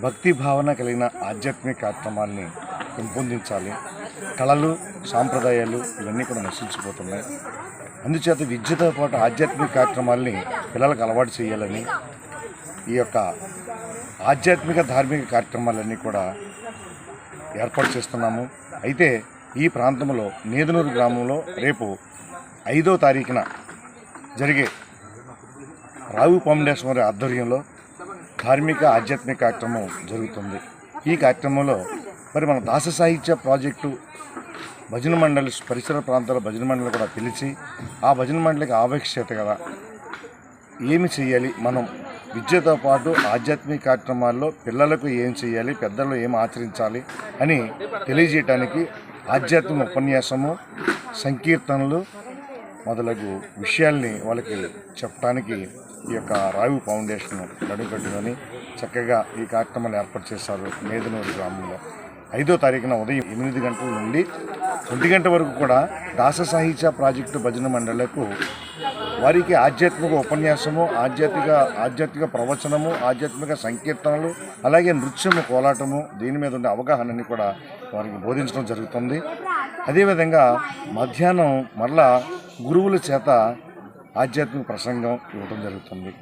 భక్తి భావన కలిగిన ఆధ్యాత్మిక కార్యక్రమాల్ని పెంపొందించాలి. కళలు సాంప్రదాయాలు ఇవన్నీ కూడా నశించిపోతున్నాయి. అందుచేత విద్యతో పాటు ఆధ్యాత్మిక కార్యక్రమాల్ని పిల్లలకు అలవాటు చేయాలని ఈ యొక్క ఆధ్యాత్మిక ధార్మిక కార్యక్రమాలన్నీ కూడా ఏర్పాటు చేస్తున్నాము. అయితే ఈ ప్రాంతంలో నేదునూరు గ్రామంలో రేపు ఐదో తారీఖున జరిగే రావు ఫౌండేషన్ ఆధ్వర్యంలో ధార్మిక ఆధ్యాత్మిక కార్యక్రమం జరుగుతుంది. ఈ కార్యక్రమంలో మరి మన దాస సాహిత్య ప్రాజెక్టు భజన మండలి పరిసర ప్రాంతాల భజన మండలి కూడా పిలిచి ఆ భజన మండలికి ఆవశ్యకత కదా ఏమి చేయాలి మనం విద్యతో పాటు ఆధ్యాత్మిక కార్యక్రమాల్లో పిల్లలకు ఏం చేయాలి పెద్దలు ఏం ఆచరించాలి అని తెలియజేయటానికి ఆధ్యాత్మిక ఉపన్యాసము సంకీర్తనలు మొదలగు విషయాల్ని వాళ్ళకి చెప్పడానికి ఈ యొక్క రావి ఫౌండేషన్ నడుకట్టుకొని చక్కగా ఈ కార్యక్రమాలు ఏర్పాటు చేశారు మేదనూరు గ్రామంలో. ఐదో తారీఖున ఉదయం ఎనిమిది గంటల నుండి ఒంటి గంట వరకు కూడా దాస సాహిత్య ప్రాజెక్టు భజన మండళ్ళకు వారికి ఆధ్యాత్మిక ఉపన్యాసము ఆధ్యాత్మిక ఆధ్యాత్మిక ప్రవచనము ఆధ్యాత్మిక సంకీర్తనలు అలాగే నృత్యము కోలాటము దీని మీద ఉండే అవగాహనని కూడా వారికి బోధించడం జరుగుతుంది. అదేవిధంగా మధ్యాహ్నం మరలా గురువుల చేత ఆధ్యాత్మిక ప్రసంగం ఇవ్వడం జరుగుతుంది.